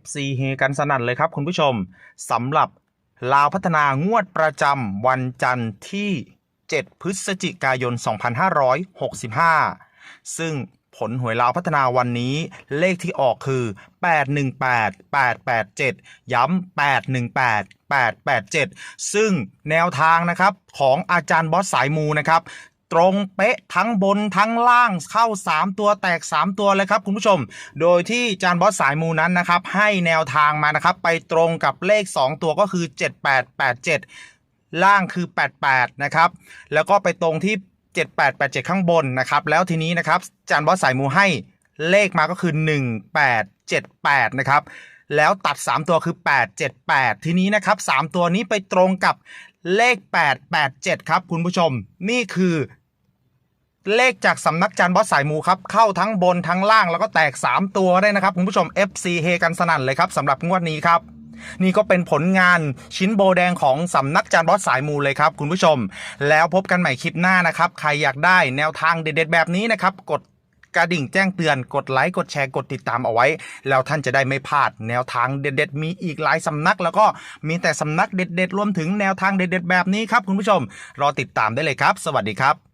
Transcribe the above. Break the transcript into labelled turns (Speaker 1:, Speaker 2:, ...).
Speaker 1: FC เฮกันสนั่นเลยครับคุณผู้ชมสำหรับลาวพัฒนางวดประจำวันจันทร์ที่ 7 พฤศจิกายน 2565 ซึ่งผลหวยลาวพัฒนาวันนี้เลขที่ออกคือ 818 887 ย้ำ818 887 ซึ่งแนวทางนะครับของอาจารย์บอสสายมูนะครับ ตรงเป๊ะทั้งบนทั้งล่างเข้า 3 ตัวแตก 3 ตัวเลยครับคุณผู้ชม โดยที่จานบอสสายมูนั้นนะครับให้แนวทางมานะครับไปตรงกับเลข 2 ตัวก็คือ 7887 ล่างคือ 88 นะครับ แล้วก็ไปตรงที่ 7887 ข้างบนนะครับแล้วทีนี้นะครับจานบอสสายมูให้เลขมาก็คือ 1878 นะครับแล้วตัด 3 ตัวคือ 878 ทีนี้นะครับ 3 ตัวนี้ไปตรงกับเลข 887 ครับคุณผู้ชม นี่คือ เลขจากสำนักจานบอสสายมูครับ เข้าทั้งบนทั้งล่างแล้วก็แตก 3 ตัวได้นะครับ คุณผู้ชม FC เฮกันสนั่นเลยครับสำหรับงวดนี้ครับ นี่ก็เป็นผลงานชิ้นโบแดงของสำนักจานบอสสายมูเลยครับ คุณผู้ชม แล้วพบกันใหม่คลิปหน้านะครับ ใครอยากได้แนวทางเด็ดๆแบบนี้นะครับกดกระดิ่งแจ้งเตือนกดไลค์กดแชร์กดติดตามเอาไว้ แล้วท่านจะได้ไม่พลาดแนวทางเด็ด ๆ มีอีกหลายสำนัก แล้วก็มีแต่สำนักเด็ด ๆ รวมถึงแนวทางเด็ด ๆ แบบนี้ครับคุณผู้ชม รอติดตามได้เลยครับ สวัสดีครับ